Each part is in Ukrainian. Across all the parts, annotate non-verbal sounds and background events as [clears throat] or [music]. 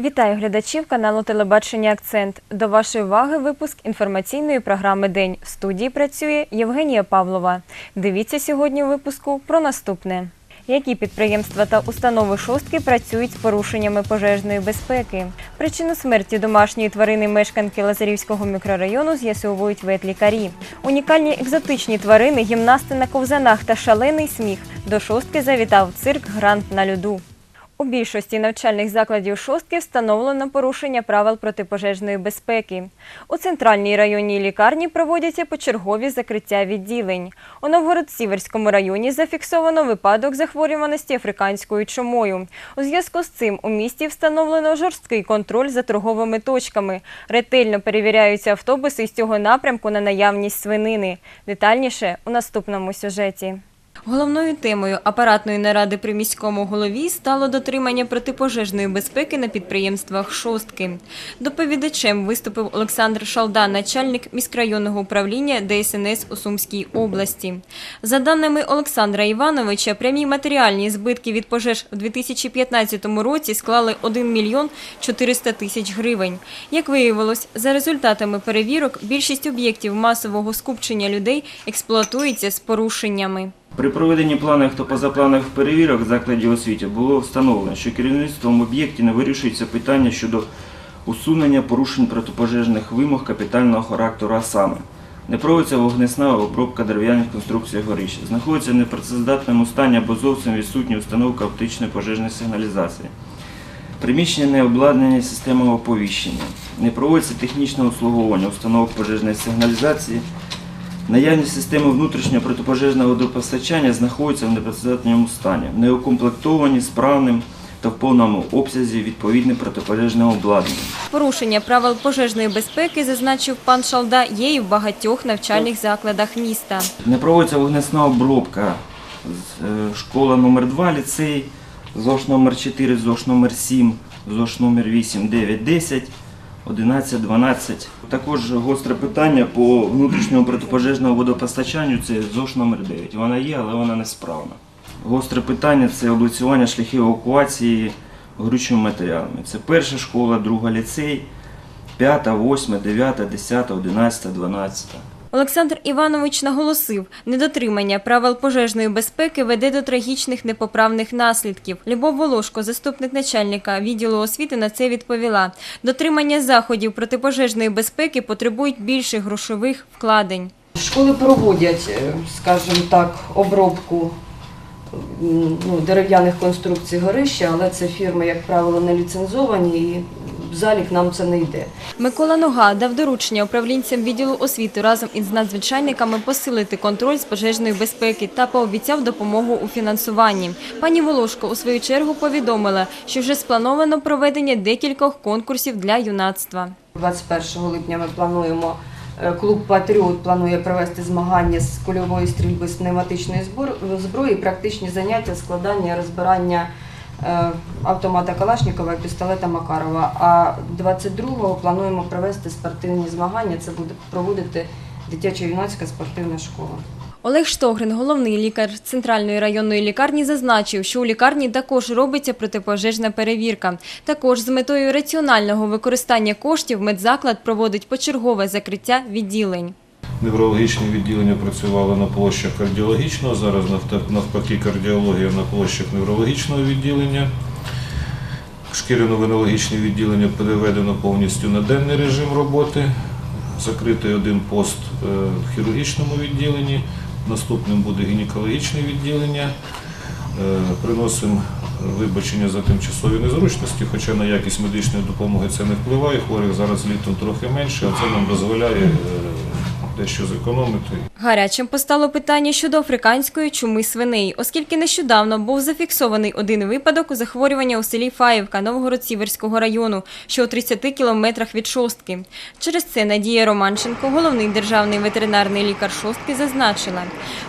Вітаю глядачів каналу Телебачення Акцент. До вашої уваги випуск інформаційної програми День. В студії працює Євгенія Павлова. Дивіться сьогодні випуску про наступне. Які підприємства та установи шостки працюють з порушеннями пожежної безпеки? Причину смерті домашньої тварини мешканки Лазарівського мікрорайону з'ясовують ветлікарі. Унікальні екзотичні тварини, гімнасти на ковзанах та шалений сміх. До шостки завітав цирк Грант на льоду. У більшості навчальних закладів шостки встановлено порушення правил протипожежної безпеки. У центральній районній лікарні проводяться почергові закриття відділень. У Новгород-Сіверському районі зафіксовано випадок захворюваності африканською чумою. У зв'язку з цим у місті встановлено жорсткий контроль за торговими точками. Ретельно перевіряються автобуси з цього напрямку на наявність свинини. Детальніше у наступному сюжеті. Головною темою апаратної наради при міському голові стало дотримання протипожежної безпеки на підприємствах шостки. Доповідачем виступив Олександр Шалда, начальник міськрайонного управління ДСНС у Сумській області. За даними Олександра Івановича, прямі матеріальні збитки від пожеж у 2015 році склали 1 мільйон 400 тисяч гривень. Як виявилось, за результатами перевірок більшість об'єктів масового скупчення людей експлуатується з порушеннями. При проведенні планових та позапланових перевірок закладів освіти було встановлено, що керівництвом об'єктів не вирішується питання щодо усунення порушень протипожежних вимог капітального характеру, а саме не проводиться вогнесна обробка дерев'яних конструкцій горища, знаходиться в непрацездатному стані або зовсім відсутня установка оптичної пожежної сигналізації. Приміщення не обладнані системами оповіщення, не проводиться технічне обслуговування установок пожежної сигналізації, Наявність системи внутрішнього протипожежного водопостачання знаходиться в непрацездатному стані, не укомплектовані справним та в повному обсязі відповідне протипожежне обладнання. Порушення правил пожежної безпеки, зазначив пан Шалда, є і в багатьох навчальних закладах міста. Не проводиться вогнесна обробка. З- е, Школа номер 2 ліцей, ЗОШ номер 4 ЗОШ номер 7 ЗОШ номер 8 9 10 11 12 Також гостре питання по внутрішньому протипожежному водопостачанню це ЗОШ номер 9 Вона є, але вона несправна. Гостре питання це облицювання шляхів евакуації горючими матеріалами. Це перша школа, друга ліцей, 5, 8, 9, 10, 11, 12. Олександр Іванович наголосив, недотримання правил пожежної безпеки веде до трагічних непоправних наслідків. Любов Волошко, заступник начальника відділу освіти, на це відповіла. Дотримання заходів протипожежної безпеки потребують більших грошових вкладень. Школи проводять, е, скажімо так, обробку ну, дерев'яних конструкцій горища, але це фірми, як правило, не ліцензовані і в залік нам це не йде. Микола Нога дав доручення управлінцям відділу освіти разом із надзвичайниками посилити контроль з пожежної безпеки та пообіцяв допомогу у фінансуванні. Пані Волошко у свою чергу повідомила, що вже сплановано проведення декількох конкурсів для юнацтва. 21 липня ми плануємо, е, клуб Патріот планує провести змагання з кульової стрільби з пневматичної зброї, практичні заняття, складання, розбирання автомата Калашникова і пістолета Макарова. А 22-го плануємо провести спортивні змагання. Це буде проводити дитячо-юнацька спортивна школа. Олег Штогрин, головний лікар центральної районної лікарні, зазначив, що у лікарні також робиться протипожежна перевірка. Також з метою раціонального використання коштів медзаклад проводить почергове закриття відділень. Неврологічне відділення працювало на площах кардіологічного, зараз навпаки кардіологія на площах неврологічного відділення. Шкіряно-венологічне відділення переведено повністю на денний режим роботи. Закритий один пост е, в хірургічному відділенні, наступним буде гінекологічне відділення. Е, Приносимо вибачення за тимчасові незручності, хоча на якість медичної допомоги це не впливає. Хворих зараз літом трохи менше, а це нам дозволяє е, дещо зекономити. Гарячим постало питання щодо африканської чуми свиней, оскільки нещодавно був зафіксований один випадок у захворювання у селі Фаївка Новгород-Сіверського району, що у 30 кілометрах від шостки. Через це Надія Романченко, головний державний ветеринарний лікар шостки, зазначила,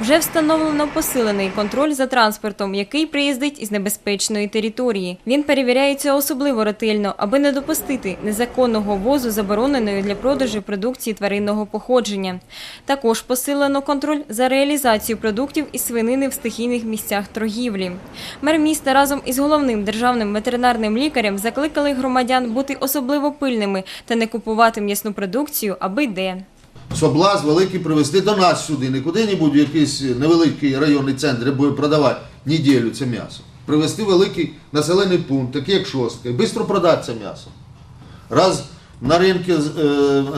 вже встановлено посилений контроль за транспортом, який приїздить із небезпечної території. Він перевіряється особливо ретельно, аби не допустити незаконного ввозу забороненої для продажу продукції тваринного походження. Також посилено контроль за реалізацією продуктів із свинини в стихійних місцях торгівлі. Мер міста разом із головним державним ветеринарним лікарем закликали громадян бути особливо пильними та не купувати м'ясну продукцію аби де. соблазн великий привезти до нас сюди, не куди-небудь якийсь невеликий районний центр, де буде продавати неділю це м'ясо. Привезти великий населений пункт, такий як шостка, і швидко продати це м'ясо. Раз на ринки е,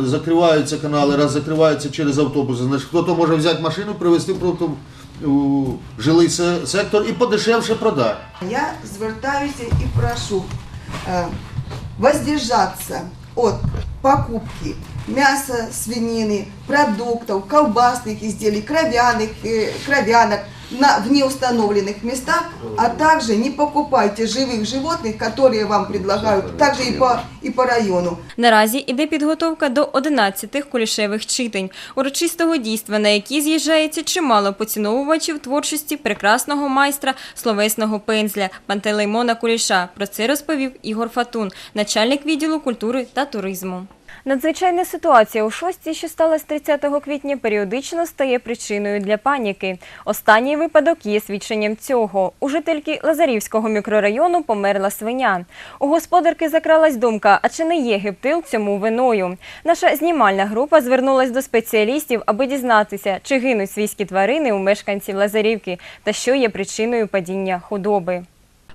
закриваються канали, раз закриваються через автобуси, значить хто-то може взяти машину, привезти просто у жилий се- сектор і подешевше продати. Я звертаюся і прошу е, воздержатися от покупки мяса, свинины, продуктов, колбасных изделий, кровяных, э, кровянок на, в неустановленных местах, а также не покупайте живых животных, которые вам предлагают, также и по, и по району. Наразі іде підготовка до 11 кулішевих читань, урочистого дійства, на які з'їжджається чимало поціновувачів творчості прекрасного майстра словесного пензля Пантелеймона Куліша. Про це розповів Ігор Фатун, начальник відділу культури та туризму. Надзвичайна ситуація у шостій, що сталася 30 квітня, періодично стає причиною для паніки. Останній випадок є свідченням цього. У жительки Лазарівського мікрорайону померла свиня. У господарки закралась думка, а чи не є гептил цьому виною? Наша знімальна група звернулась до спеціалістів, аби дізнатися, чи гинуть свійські тварини у мешканців Лазарівки та що є причиною падіння худоби.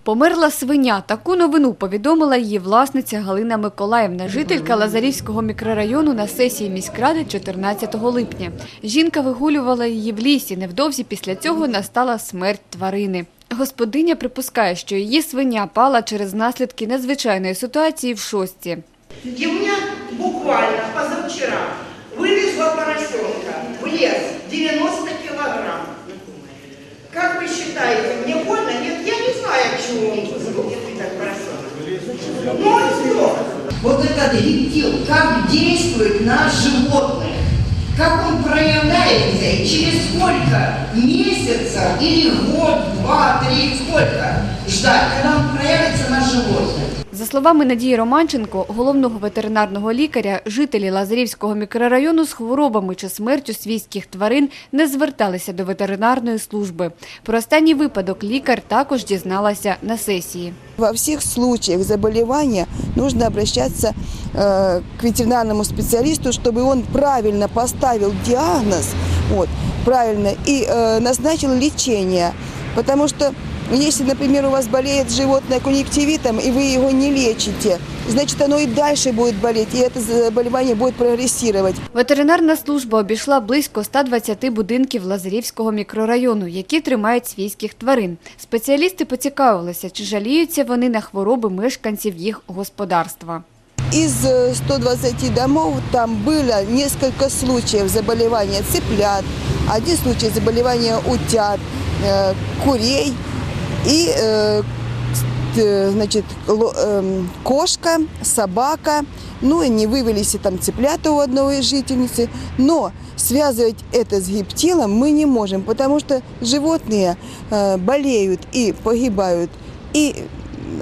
Померла свиня. Таку новину повідомила її власниця Галина Миколаївна, жителька Лазарівського мікрорайону на сесії міськради 14 липня. Жінка вигулювала її в лісі. Невдовзі після цього настала смерть тварини. Господиня припускає, що її свиня пала через наслідки надзвичайної ситуації в шості. У буквально позавчера вывезла поросенка в лес 90 килограмм. Как вы считаете, мне больно? Нет, я не знаю, к чему он вызвал этот поросенок. Ну, а что? Вот этот рептил, как действует на животных, как он проявляется и через сколько месяцев или год, два, три, сколько ждать, когда он проявится на животных. За словами Надії Романченко, головного ветеринарного лікаря, жителі Лазарівського мікрорайону з хворобами чи смертю свійських тварин не зверталися до ветеринарної служби. Про останній випадок лікар також дізналася на сесії. Во всех случаях заболевания нужно обращаться э, к ветеринарному специалисту, чтобы он правильно поставил диагноз, вот, правильно, и э, назначил лечение. Потому что если, например, у вас болеет животное конъюнктивитом, и вы его не лечите, значит, оно и дальше будет болеть, и это заболевание будет прогрессировать. Ветеринарна служба обійшла близько 120 будинків Лазарівського мікрорайону, які тримають свійських тварин. Спеціалісти поцікавилися, чи жаліються вони на хвороби мешканців їх господарства. Из э, 120 домов там было несколько случаев заболевания цыплят, один случай заболевания утят, э, курей и э, т- э, значит, ло- эм, кошка, собака, ну и не вывелись и там цыплята у одной из жительницы. Но связывать это с гептилом мы не можем, потому что животные э, болеют и погибают. И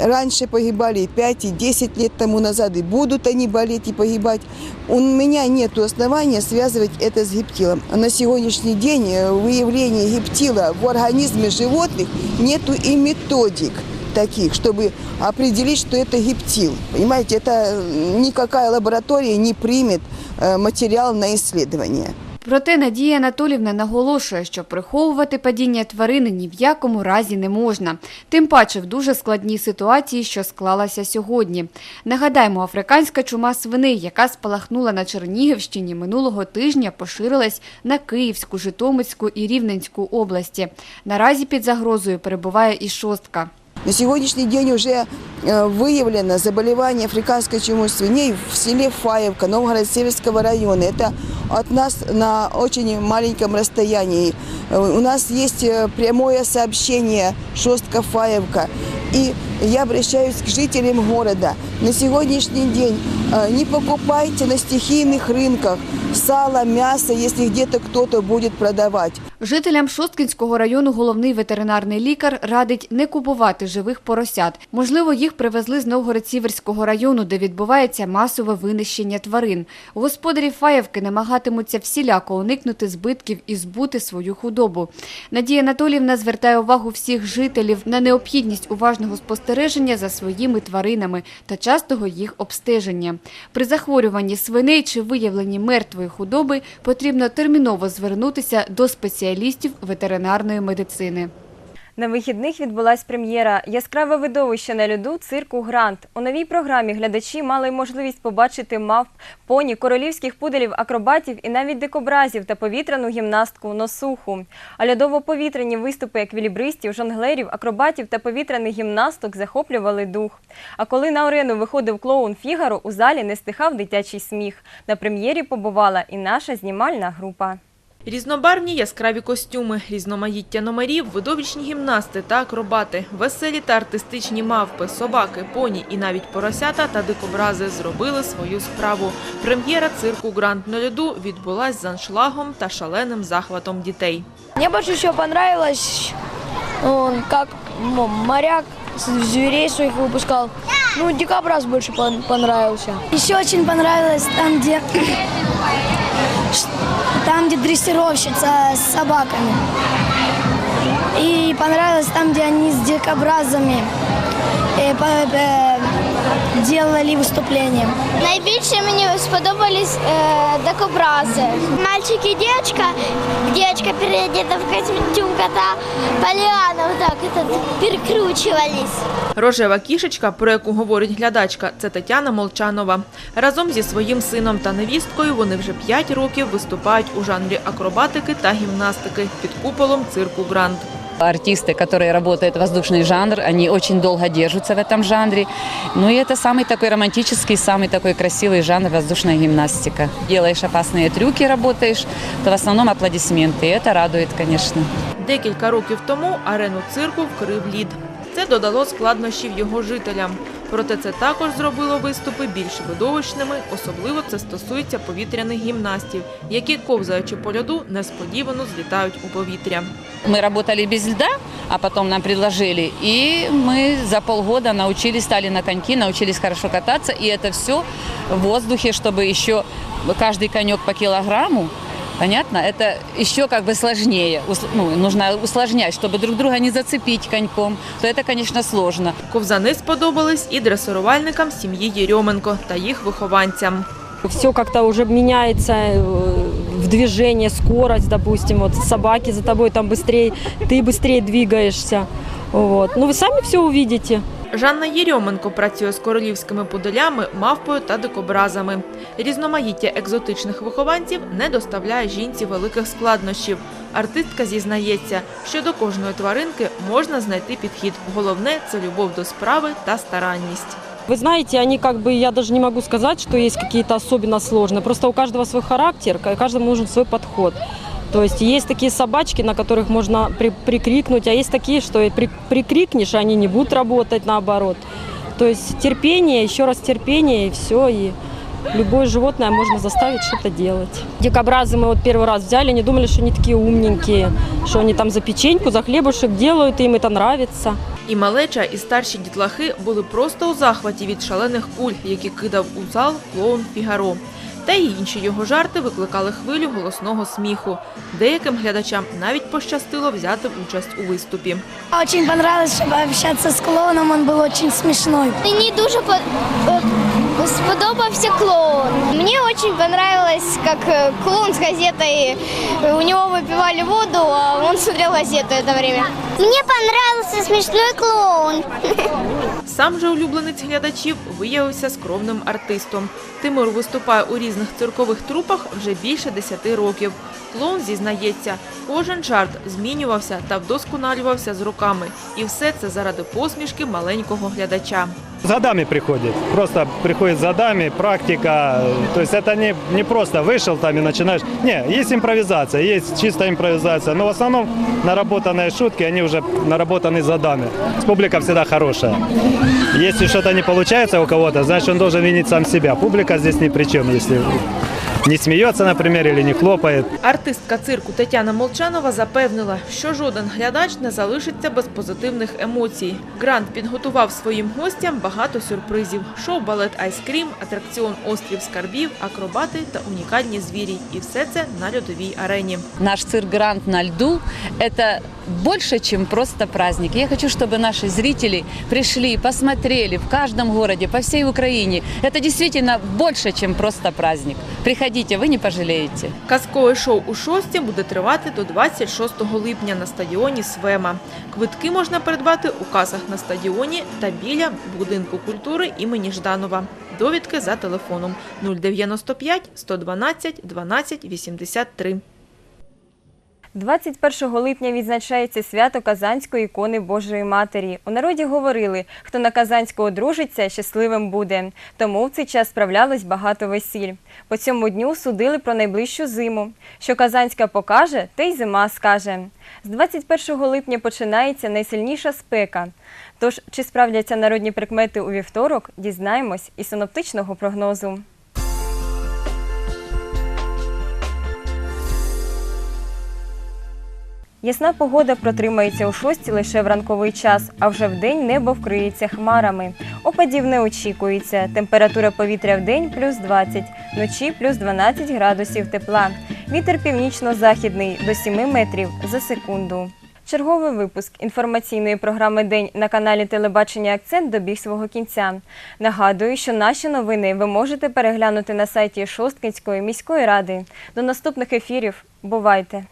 раньше погибали и 5, и 10 лет тому назад, и будут они болеть и погибать. У меня нет основания связывать это с гептилом. А на сегодняшний день э, выявления гептила в организме животных нету и методик таких, чтобы определить, что это гептил. Понимаете, это э, никакая лаборатория не примет э, материал на исследование. Проте Надія Анатолівна наголошує, що приховувати падіння тварини ні в якому разі не можна. Тим паче в дуже складній ситуації, що склалася сьогодні. Нагадаємо, африканська чума свиней, яка спалахнула на Чернігівщині минулого тижня, поширилась на Київську, Житомирську і Рівненську області. Наразі під загрозою перебуває і шостка. На сегодняшний день уже э, выявлено заболевание африканской чумой свиней в селе Фаевка Новгород-Северского района. Это от нас на очень маленьком расстоянии. Э, У нас есть э, прямое сообщение Шостка-Фаевка. И я обращаюсь к жителям города. На сегодняшний день э, не покупайте на стихийных рынках сало, мясо, если где-то кто-то будет продавать. Жителям Шосткинського району головний ветеринарний лікар радить не купувати живих поросят. Можливо, їх привезли з Новгород-Сіверського району, де відбувається масове винищення тварин. Господарі Фаєвки намагатимуться всіляко уникнути збитків і збути свою худобу. Надія Анатоліївна звертає увагу всіх жителів на необхідність уважного спостереження за своїми тваринами та частого їх обстеження. При захворюванні свиней чи виявленні мертвої худоби потрібно терміново звернутися до спеціалістів ветеринарної медицини. На вихідних відбулась прем'єра Яскраве видовище на льоду цирку Грант. У новій програмі глядачі мали можливість побачити мавп, поні, королівських пуделів, акробатів і навіть дикобразів та повітряну гімнастку носуху. А льодово-повітряні виступи еквілібристів, жонглерів, акробатів та повітряних гімнасток захоплювали дух. А коли на арену виходив клоун Фігаро, у залі не стихав дитячий сміх. На прем'єрі побувала і наша знімальна група. Різнобарвні яскраві костюми, різноманіття номерів, видовищні гімнасти та акробати, веселі та артистичні мавпи, собаки, поні і навіть поросята та дикобрази зробили свою справу. Прем'єра цирку «Гранд на льоду» відбулась з аншлагом та шаленим захватом дітей. Мне больше всего понравилось, он как м- моряк зверей своих выпускал. Ну, дикобраз больше пон- понравился. Еще очень понравилось там, где [clears throat] там, где дрессировщица с собаками. И понравилось там, где они с дикобразами И, э, делали выступление. Найбільше мені сподобались е, дикобрази. Мальчик і дівчинка, дівчинка переодета в костюм кота, Поліана вот так это, перекручувались. Рожева кішечка, про яку говорить глядачка, це Тетяна Молчанова. Разом зі своїм сином та невісткою вони вже 5 років виступають у жанрі акробатики та гімнастики під куполом цирку «Гранд» Артисты, которые работают воздушный жанр, они очень долго держатся в этом жанре. Ну и это самый такой романтический, самый такой красивый жанр воздушная гимнастика. Делаешь опасные трюки, работаешь, то в основном аплодисменты. И это радует, конечно. Декілька років тому арену цирку вкрив лід. Це додало складнощів його жителям. Проте це також зробило виступи більш видовищними, особливо це стосується повітряних гімнастів, які, ковзаючи по льоду, несподівано злітають у повітря. Мы работали без льда, а потом нам предложили. И мы за полгода научились, стали на коньки, научились хорошо кататься. И это все в воздухе, чтобы еще каждый конек по килограмму. Понятно? Это еще как бы сложнее. Ус- Ну, нужно усложнять, чтобы друг друга не зацепить коньком. То это, конечно, сложно. Ковзани сподобались і дресирувальникам сім'ї Єрьоменко та їх вихованцям. Все как-то уже меняется э, в движении, скорость, допустим, вот собаки за тобой там быстрее, ты быстрее двигаешься. Вот. Ну вы сами все увидите. Жанна Єрьоменко працює з королівськими пуделями, мавпою та дикобразами. Різноманіття екзотичних вихованців не доставляє жінці великих складнощів. Артистка зізнається, що до кожної тваринки можна знайти підхід. Головне це любов до справи та старанність. Вы знаете, они как бы, я даже не могу сказать, что есть какие-то особенно сложные. Просто у каждого свой характер, ка- каждому нужен свой подход. То есть есть такие собачки, на которых можно при- прикрикнуть, а есть такие, что и при- прикрикнешь, и они не будут работать наоборот. То есть терпение, еще раз терпение, и все, и любое животное можно заставить что-то делать. Дикобразы мы вот первый раз взяли, не думали, что они такие умненькие, что они там за печеньку, за хлебушек делают, и им это нравится. І малеча, і старші дітлахи були просто у захваті від шалених куль, які кидав у зал клоун Фігаро. Та й інші його жарти викликали хвилю голосного сміху. Деяким глядачам навіть пощастило взяти участь у виступі. Очень понравилось, чтобы общаться с клоуном, он был очень смешной. Мені дуже по- сподобався клоун. Мені дуже понравилось, як е, клоун з газетой, е, у нього випивали воду, а він смотрел газету це время. Мені понравился смішний клоун. Сам же улюбленець глядачів виявився скромним артистом. Тимур виступає у різних циркових трупах вже більше 10 років. Клоун зізнається, кожен жарт змінювався та вдосконалювався з роками. І все це заради посмішки маленького глядача. За дами приходит. Просто приходит за дами, практика. То есть это не, не просто вышел там и начинаешь. Не, есть импровизация, есть чистая импровизация. Но в основном наработанные шутки, они уже наработаны за дами. Публика всегда хорошая. Если что-то не получается у кого-то, значит он должен винить сам себя. Публика здесь ни при чем, если не смеется, например, или не хлопает. Артистка цирку Тетяна Молчанова запевнила, що жоден глядач не залишиться без позитивних емоцій. Грант підготував своїм гостям багато сюрпризів: шоу-балет Айскрім, атракціон Острів скарбів, акробати та унікальні звірі. І все це на льодовій арені. Наш цирк «Грант на льду» – это больше, чем просто праздник. Я хочу, чтобы наши зрители пришли, посмотрели в каждом городе, по всей Украине. Это действительно больше, чем просто праздник. Приходите, ви не пожалієте. Казкове шоу у шості буде тривати до 26 липня на стадіоні Свема. Квитки можна придбати у касах на стадіоні та біля будинку культури імені Жданова. Довідки за телефоном 095 112 12 83. 21 липня відзначається свято Казанської ікони Божої Матері. У народі говорили, хто на Казанську одружиться, щасливим буде. Тому в цей час справлялось багато весіль. По цьому дню судили про найближчу зиму. Що Казанська покаже, те й зима скаже. З 21 липня починається найсильніша спека. Тож, чи справдяться народні прикмети у вівторок, дізнаємось із синоптичного прогнозу. Ясна погода протримається у шості лише в ранковий час, а вже вдень небо вкриється хмарами. Опадів не очікується. Температура повітря в день плюс 20, вночі плюс 12 градусів тепла. Вітер північно-західний до 7 метрів за секунду. Черговий випуск інформаційної програми День на каналі Телебачення Акцент добіг свого кінця. Нагадую, що наші новини ви можете переглянути на сайті Шосткинської міської ради. До наступних ефірів. Бувайте!